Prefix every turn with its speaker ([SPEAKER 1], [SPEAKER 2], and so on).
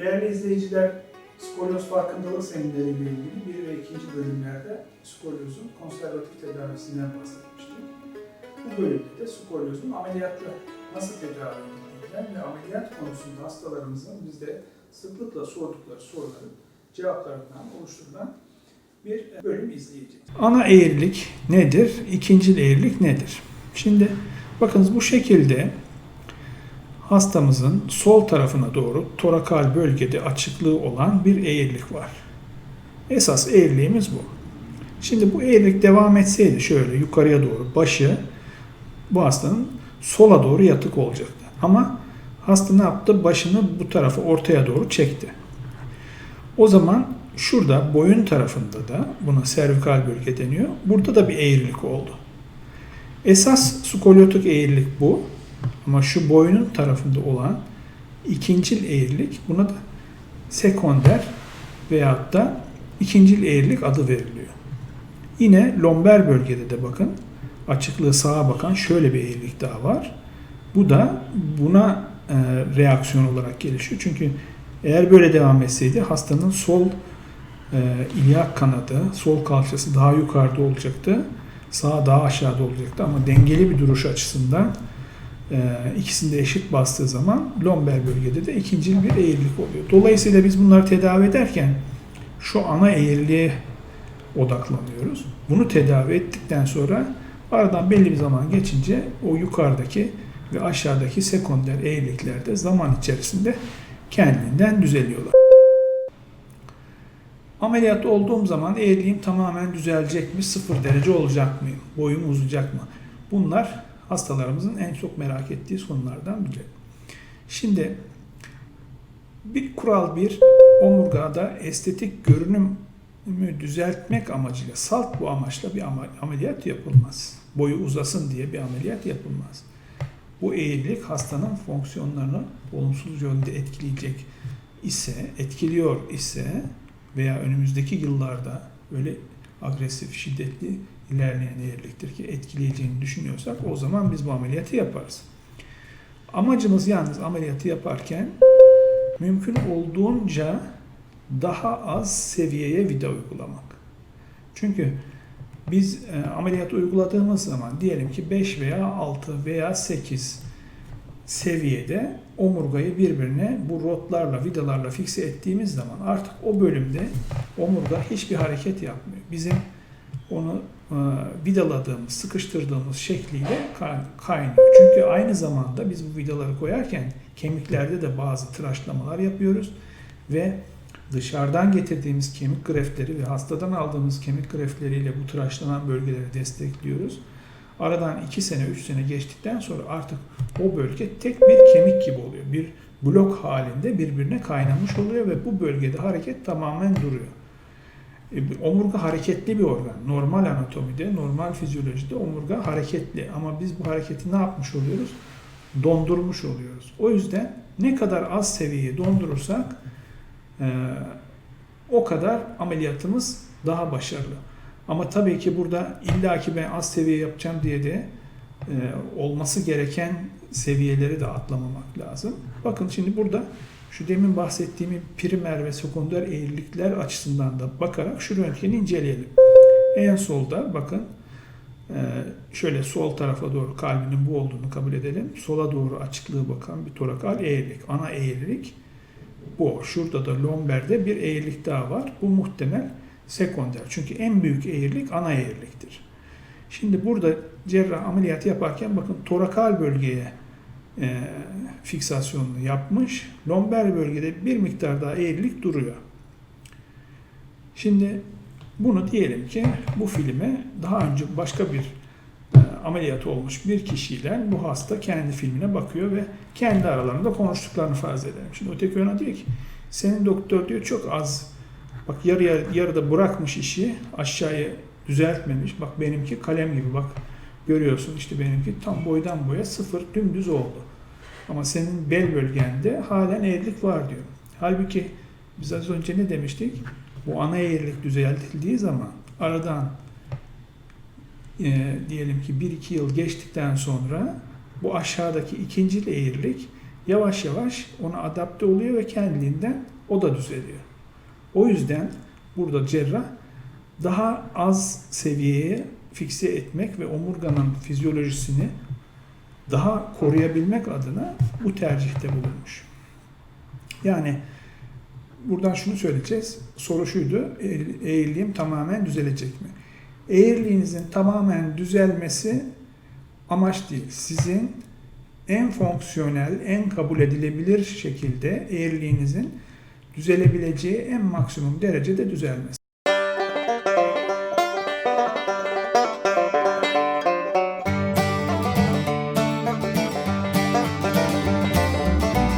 [SPEAKER 1] Değerli izleyiciler, skolyoz farkındalık semineriyle ilgili bir ve ikinci bölümlerde skolyozun konservatif tedavisinden bahsetmiştik. Bu bölümde de skolyozun ameliyatla nasıl tedavi edildiğinden ve ameliyat konusunda hastalarımızın bizde sıklıkla sordukları soruların cevaplarından oluşturulan bir bölüm izleyeceğiz. Ana eğrilik nedir? İkincil eğrilik nedir? Şimdi bakınız bu şekilde hastamızın sol tarafına doğru torakal bölgede açıklığı olan bir eğrilik var. Esas eğriliğimiz bu. Şimdi bu eğrilik devam etseydi şöyle yukarıya doğru başı bu hastanın sola doğru yatık olacaktı. Ama hasta ne yaptı? Başını bu tarafa ortaya doğru çekti. O zaman şurada boyun tarafında da buna servikal bölge deniyor. Burada da bir eğrilik oldu. Esas skolyotik eğrilik bu. Ama şu boynun tarafında olan ikincil eğrilik buna da sekonder veyahut da ikincil eğrilik adı veriliyor. Yine lomber bölgede de bakın açıklığı sağa bakan şöyle bir eğrilik daha var. Bu da buna e, reaksiyon olarak gelişiyor. Çünkü eğer böyle devam etseydi hastanın sol e, ilyak kanadı, sol kalçası daha yukarıda olacaktı. Sağ daha aşağıda olacaktı ama dengeli bir duruş açısından ikisinde eşit bastığı zaman lomber bölgede de ikincil bir eğrilik oluyor. Dolayısıyla biz bunları tedavi ederken şu ana eğriliğe odaklanıyoruz. Bunu tedavi ettikten sonra aradan belli bir zaman geçince o yukarıdaki ve aşağıdaki sekonder eğrilikler de zaman içerisinde kendinden düzeliyorlar. Ameliyat olduğum zaman eğriliğim tamamen düzelecek mi? Sıfır derece olacak mıyım? Boyum uzayacak mı? Bunlar hastalarımızın en çok merak ettiği konulardan biri. Şimdi bir kural bir omurgada estetik görünümü düzeltmek amacıyla salt bu amaçla bir ameliyat yapılmaz. Boyu uzasın diye bir ameliyat yapılmaz. Bu eğrilik hastanın fonksiyonlarını olumsuz yönde etkileyecek ise, etkiliyor ise veya önümüzdeki yıllarda öyle agresif, şiddetli ilerleyen eğriliktir ki etkileyeceğini düşünüyorsak o zaman biz bu ameliyatı yaparız. Amacımız yalnız ameliyatı yaparken mümkün olduğunca daha az seviyeye vida uygulamak. Çünkü biz e, ameliyat uyguladığımız zaman diyelim ki 5 veya 6 veya 8 seviyede omurgayı birbirine bu rotlarla, vidalarla fikse ettiğimiz zaman artık o bölümde omurga hiçbir hareket yapmıyor. Bizim onu e, vidaladığımız, sıkıştırdığımız şekliyle kay- kaynıyor. Çünkü aynı zamanda biz bu vidaları koyarken kemiklerde de bazı tıraşlamalar yapıyoruz ve dışarıdan getirdiğimiz kemik greftleri ve hastadan aldığımız kemik greftleriyle bu tıraşlanan bölgeleri destekliyoruz. Aradan 2 sene, 3 sene geçtikten sonra artık o bölge tek bir kemik gibi oluyor. Bir blok halinde birbirine kaynamış oluyor ve bu bölgede hareket tamamen duruyor. E, Omurga hareketli bir organ. Normal anatomide, normal fizyolojide omurga hareketli. Ama biz bu hareketi ne yapmış oluyoruz? Dondurmuş oluyoruz. O yüzden ne kadar az seviyeyi dondurursak e, o kadar ameliyatımız daha başarılı. Ama tabii ki burada illaki ben az seviye yapacağım diye de e, olması gereken seviyeleri de atlamamak lazım. Bakın şimdi burada şu demin bahsettiğim primer ve sekonder eğrilikler açısından da bakarak şu röntgeni inceleyelim. En solda bakın e, şöyle sol tarafa doğru kalbinin bu olduğunu kabul edelim. Sola doğru açıklığı bakan bir torakal eğrilik. Ana eğrilik bu. Şurada da lomberde bir eğrilik daha var. Bu muhtemel sekonder. Çünkü en büyük eğrilik ana eğriliktir. Şimdi burada cerrah ameliyat yaparken bakın torakal bölgeye e, fiksasyonunu yapmış. Lomber bölgede bir miktar daha eğrilik duruyor. Şimdi bunu diyelim ki bu filme daha önce başka bir e, ameliyat olmuş bir kişiyle bu hasta kendi filmine bakıyor ve kendi aralarında konuştuklarını farz edelim. Şimdi öteki ona diyor ki senin doktor diyor çok az bak yarıya yarıda bırakmış işi aşağıya düzeltmemiş. Bak benimki kalem gibi bak görüyorsun işte benimki tam boydan boya sıfır dümdüz oldu. Ama senin bel bölgende halen eğrilik var diyor. Halbuki biz az önce ne demiştik? Bu ana eğrilik düzeltildiği zaman aradan e, diyelim ki 1-2 yıl geçtikten sonra bu aşağıdaki ikinci eğrilik yavaş yavaş ona adapte oluyor ve kendiliğinden o da düzeliyor. O yüzden burada cerrah daha az seviyeye fikse etmek ve omurganın fizyolojisini daha koruyabilmek adına bu tercihte bulunmuş. Yani buradan şunu söyleyeceğiz. Soru şuydu. Eğriliğim tamamen düzelecek mi? Eğriliğinizin tamamen düzelmesi amaç değil. Sizin en fonksiyonel, en kabul edilebilir şekilde eğriliğinizin düzelebileceği en maksimum derecede düzelmesi.